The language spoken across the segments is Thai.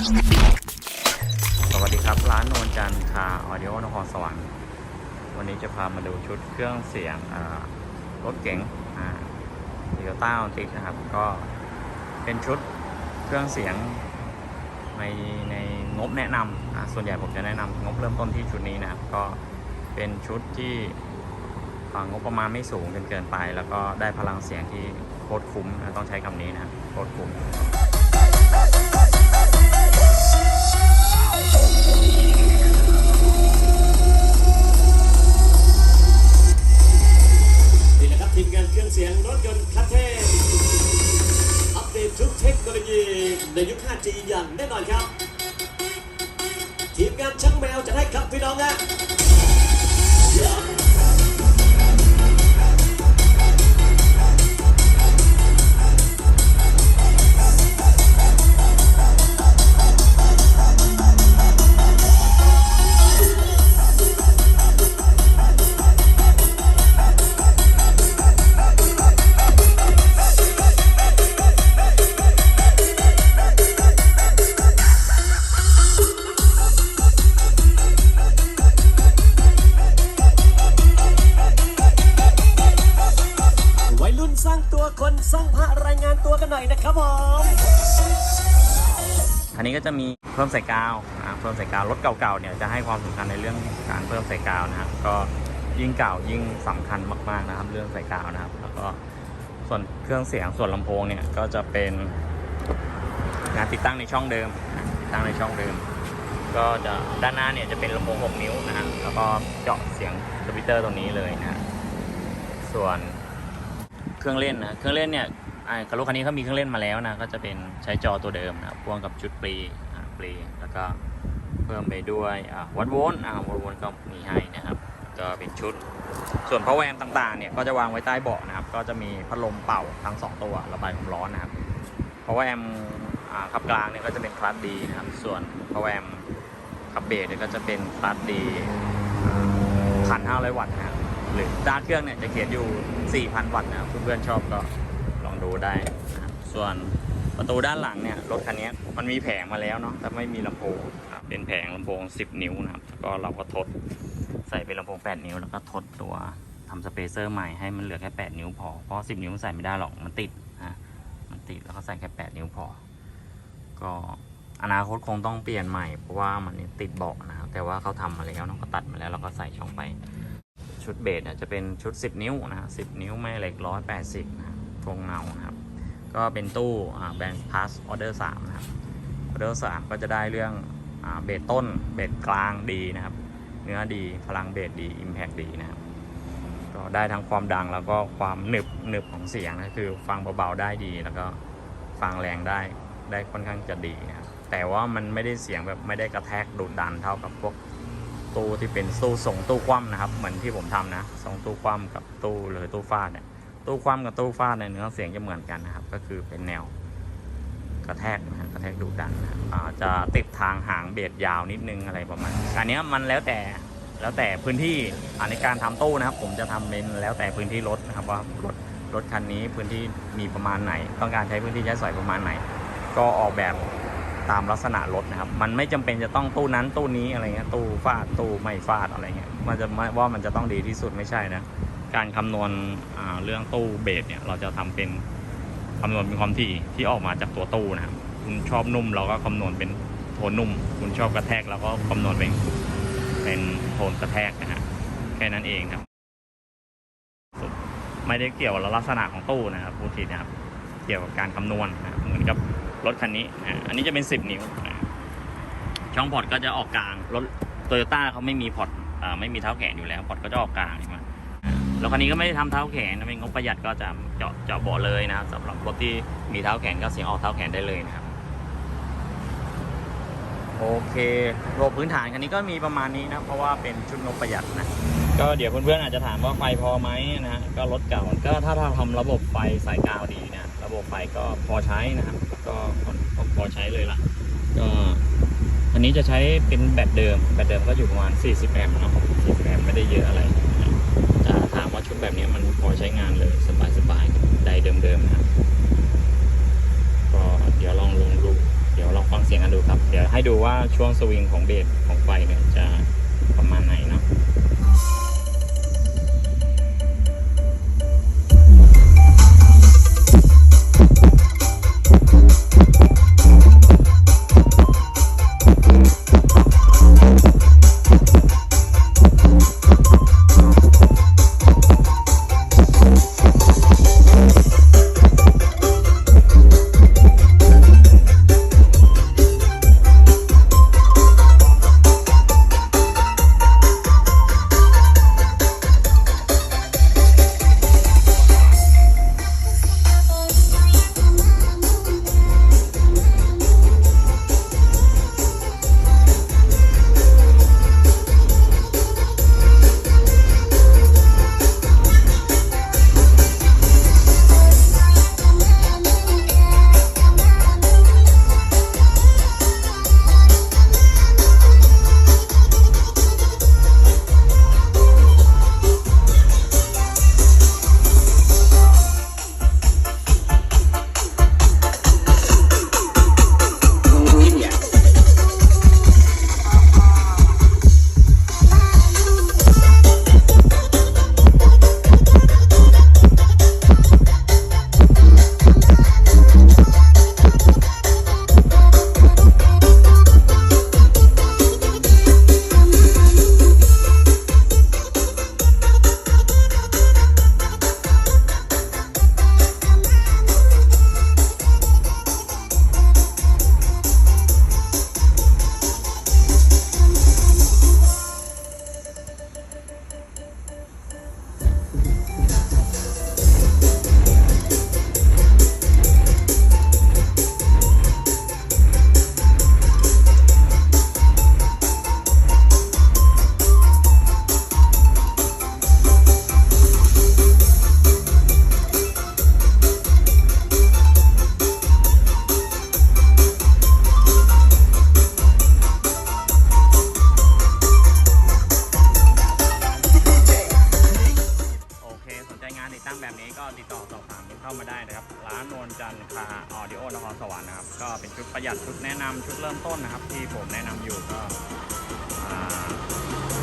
สวัสดีครับ ร้านโนนจันทร์คาออดิโอนครสวรรค์วันนี้จะพามาดูชุดเครื่องเสียงรถเก๋งโตโยต้าออนติกนะครับ ก็เป็นชุดเครื่องเสียงในในงบแนะนำส่วนใหญ่ผมจะแนะนำงบเริ่มต้นที่ชุดนี้นะครับ ก็เป็นชุดที่งบประมาณไม่สูงเกินเกินไป แล้วก็ได้พลังเสียงที่โคตรคุ้ม ต้องใช้คำนี้นะโคตรคุ้ม พี่น้องนะ ครับผมอันนี้ก็จะมีเพิ่มใส่กาวเพิ่มใส่กาวรถเก่าๆเนี่ยจะให้ความสำคัญในเรื่องการเพิ่มใส่กาวนะครับก็ยิ่งเก่ายิ่งสำคัญมากๆนะครับ เรื่องใส่กาวนะครับ แล้วก็ส่วนเครื่องเสียงส่วนลำโพงเนี่ยก็จะเป็นงานติดตั้งในช่องเดิม ติดตั้งในช่องเดิม ก็จะด้านหน้าเนี่ยจะเป็นลำโพง 6 นิ้วนะฮะแล้วก็เจาะเสียงสวิตเตอร์ตรงนี้เลยนะส่วนเครื่องเล่นนะเครื่องเล่นเนี่ย อ่ารถคันนี้เขามีเครื่องเล่นมาแล้วนะ ก็จะเป็นใช้จอตัวเดิมนะครับพ่วงกับชุดปรีปรีแล้วก็เพิ่มไปด้วยวัดโวลต์อ่าวัดโวลต์ก็มีให้นะครับ ก็เป็นชุด ส่วนพาวเวอร์แอมต่างๆเนี่ยก็จะวางไว้ใต้เบาะนะครับ ก็จะมีพัดลมเป่าทั้งสองตัวระบายความร้อนนะครับพาะว่าแอมอ่าขับกลางเนี่ยก็จะเป็นคลาสดีนะครับ ส่วนพาะว่าแอมขับเบสเนี่ยก็จะเป็นคลาสดีพันห้าร้อยวัตต์นะครับหรือด้านเครื่องเนี่ยจะเขียนอยู่ 4,000 วัตต์นะเพื่อนๆชอบก็ ดูได้นะครับส่วนประตูด้านหลังเนี่ยรถคันนี้มันมีแผงมาแล้วเนาะแต่ไม่มีลำโพงครับเป็นแผงลำโพง 10 นิ้วนะครับก็เราก็ทดใส่เป็นลำโพง 8 นิ้ว แล้วก็ทดตัวทำสเปเซอร์ใหม่ให้มันเหลือแค่ 8 นิ้วพอเพราะ 10 นิ้วใส่ไม่ได้หรอกมันติดนะมันติดแล้วก็ใส่แค่ 8 นิ้วพอ ก็อนาคตคงต้องเปลี่ยนใหม่เพราะว่ามันติดเบาะนะครับแต่ว่าเขาทำมาแล้วเนาะก็ตัดมาแล้วแล้วก็ใส่ช่องไป ชุดเบสเนี่ยจะเป็นชุด 10 นิ้วนะ10 นิ้วไม่เหล็ก180นะ ทรงเงาครับ ก็เป็นตู้แบรนด์พาสออเดอร์3นะครับออเดอร์3ก็จะได้เรื่องเบสต้นเบสกลางดีนะครับ เนื้อดีพลังเบสดีอิมแพคดีนะครับก็ได้ทั้งความดังแล้วก็ความหนึบหนึบของเสียงนะคือฟังเบาๆได้ดีแล้วก็ฟังแรงได้ได้ค่อนข้างจะดีนะครับแต่ว่ามันไม่ได้เสียงแบบไม่ได้กระแทกดุดันเท่ากับพวกตู้ที่เป็นตู้ส่งตู้คว่ำนะครับ เหมือนที่ผมทำนะส่งตู้คว่ำกับตู้หรือตู้ฟาดเนี่ย ตู้คว่ำกับตู้ฟาดในเนื้อเสียงจะเหมือนกันนะครับ ก็คือเป็นแนวกระแทกนะกระแทกดุดันนะครับอ่าจะติดทางหางเบียดยาวนิดนึงอะไรประมาณอันเนี้ยมันแล้วแต่แล้วแต่พื้นที่อันในการทำตู้นะครับ ผมจะทำเป็นแล้วแต่พื้นที่รถนะครับว่ารถรถคันนี้พื้นที่มีประมาณไหน ต้องการใช้พื้นที่ใช้สอยประมาณไหน ก็ออกแบบตามลักษณะรถนะครับ มันไม่จำเป็นจะต้องตู้นั้นตู้นี้อะไรเงี้ยตู้ฟาดตู้ไม่ฟาดอะไรเงี้ยมันจะไม่ว่ามันจะต้องดีที่สุดไม่ใช่นะ การคำนวณเรื่องตู้เบสเนี่ยเราจะทำเป็นคำนวณเป็นความถี่ที่ออกมาจากตัวตู้นะครับคุณชอบนุ่มเราก็คำนวณเป็นโทนนุ่ม คุณชอบกระแทกเราก็คำนวณเป็นเป็นโทนกระแทกนะฮะแค่นั้นเองครับ ไม่ได้เกี่ยวกับลักษณะของตู้นะครับพูดทีนะครับ เกี่ยวกับการคำนวณนะครับเหมือนกับรถคันนี้นะอันนี้จะเป็น 10 นิ้วนะช่องพอร์ตก็จะออกกลางรถโตโยต้าเขาไม่มีพอร์ตไม่มีเท้าแขนอยู่แล้วพอร์ตก็จะออกกลางใช่ไหม แล้วคันนี้ก็ไม่ได้ทำเท้าแขนนเป็นงบประหยัดก็จะเจาะเจาะเบาะเลยนะครับสำหรับรถที่มีเท้าแขนก็เสียงออกเท้าแขนได้เลยนะครับ โอเคระบบพื้นฐานคันนี้ก็มีประมาณนี้นะเพราะว่าเป็นชุดงบประหยัดนะก็เดี๋ยวเพื่อนๆอาจจะถามว่าไฟพอไหมนะก็รถเก่าก็ถ้าถ้าทำระบบไฟสายกาวดีนะระบบไฟก็พอใช้นะครับก็ก็พอใช้เลยล่ะ ก็อันนี้จะใช้เป็นแบตเดิมแบตเดิมก็อยู่ประมาณ 40 แอมป์เนาะ40 แอมป์ไม่ได้เยอะอะไร เดิมๆนะก็เดี๋ยวลองลงดูเดี๋ยวลองฟังเสียงกันดูครับ เดี๋ยวให้ดูว่าช่วงสวิงของเบสของไฟเนี่ยจะประมาณไหน เข้ามาได้นะครับ ร้านนวลจันทร์คาออดิโอนครสวรรค์นะครับ ก็เป็นชุดประหยัดชุดแนะนำชุดเริ่มต้นนะครับ ที่ผมแนะนำอยู่ก็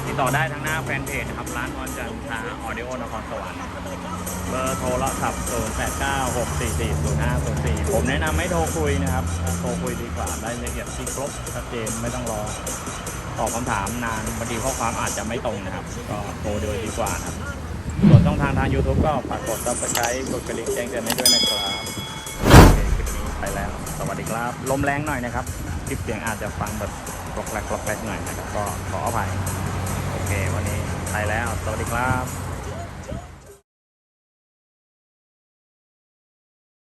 ติดต่อได้ทั้งหน้าแฟนเพจนะครับ ร้านนวลจันทร์คาออดิโอนครสวรรค์เบอร์โทรศัพท์ 0 8 9 6 4 4 0 5 0 4 ผมแนะนำให้โทรคุยนะครับ โทรคุยดีกว่าได้ละเอียดที่ครบชัดเจนไม่ต้องรอตอบคำถามนานบางทีข้อความอาจจะไม่ตรงนะครับ ก็โทรโดยดีกว่านะครับ ส่วนช่องทางทาง YouTube ก็ฝากกดซับสไครต์กดกระดิ่งแจ้งเตือนให้ด้วยนะครับโอเคคลิปนี้ไปแล้ว สวัสดีครับ ลมแรงหน่อยนะครับ คลิปเสียงอาจจะฟังแบบกรอกแกรกกรอกแกรกหน่อยนะครับ ก็ขออภัย โอเค วันนี้ไปแล้ว สวัสดีครับ